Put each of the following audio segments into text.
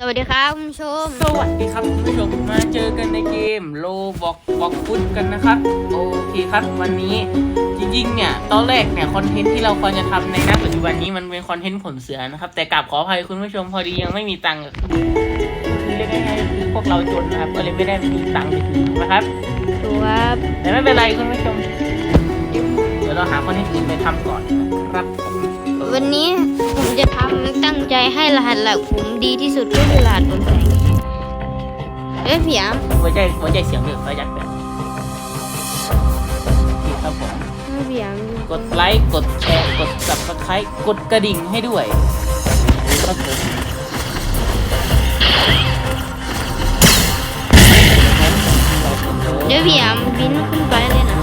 สวัสดีครับคุณผู้ชม สวัสดีครับคุณผู้ชมมาเจอกันในเกมโลบอกบอกฟุตกันนะครับ โอเคครับ วันนี้จริงๆเนี่ยตอนแรกเนี่ยคอนเทนต์ที่เราควรจะทำในณปัจจุบันนี้มันเป็นคอนเทนต์ผลเสือนะครับ แต่กลับขออภัยคุณผู้ชมพอดียังไม่มีตังค์คือเรียกง่ายๆคือพวกเราจนนะครับก็เลยไม่ได้มีตังค์ไปถึงนะครับดูครับแต่ไม่เป็นไรคุณผู้ชม เดี๋ยวเราหาคอนเทนต์อื่นไปทำก่อนนะครับผมวันนี้ผมจะทำตั้งใจให้รหัสหลักผมดีที่สุดก็คือรหัสบนแสงเอ้ยเผียมหัวใจหัวใจเสียงเดือดประหยัดแบบนี่ครับผมเอ้ยเผียมกดไลค์กดแชร์กด subscribe กดกระดิ่งให้ด้วยครับผมเดี๋ยวเผียมบินขึ้นไปเลยนะ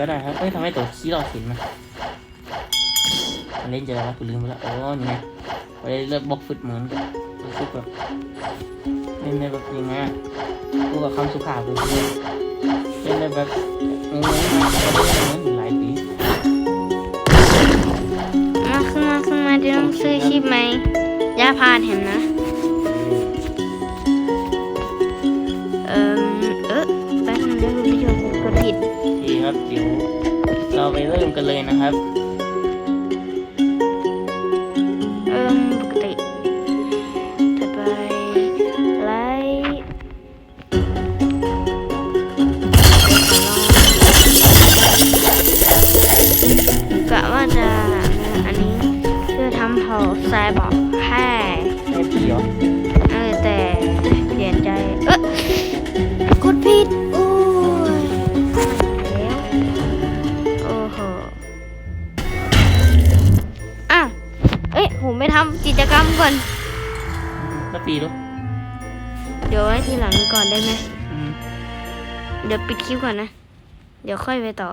ก็ได้ครับเอ้ยทำให้ตัวชี้เราเห็นนะมันเล่นจะอะไรวะกูลืมไปแล้วโอ้นี่ไงไปเลือกบล็อกฟุตเหมือนกันฟุตแบบเล่นได้แบบยังไงกูกับคำสุภาพเลยเล่นได้แบบงงๆก็ได้เหมือนอยู่หลายปีมาขึ้นมาขึ้นมาเดี๋ยวต้องซื้อชีพไหมย่าพาดเห็นนะ ครับเดี๋ยวเราไปเริ่มกันเลยนะครับ เอ่มปกติถัดไปไลท์กะว่าจะอันนี้เพื่อทำเผาทรายบอกให้ำกิจกรรมก่อนแล้วปีรู้เดี๋ยวไว้ทีหลังก่อนได้ไหมอืมเดี๋ยวปิดคลิปก่อนนะ เดี๋ยวค่อยไปต่อ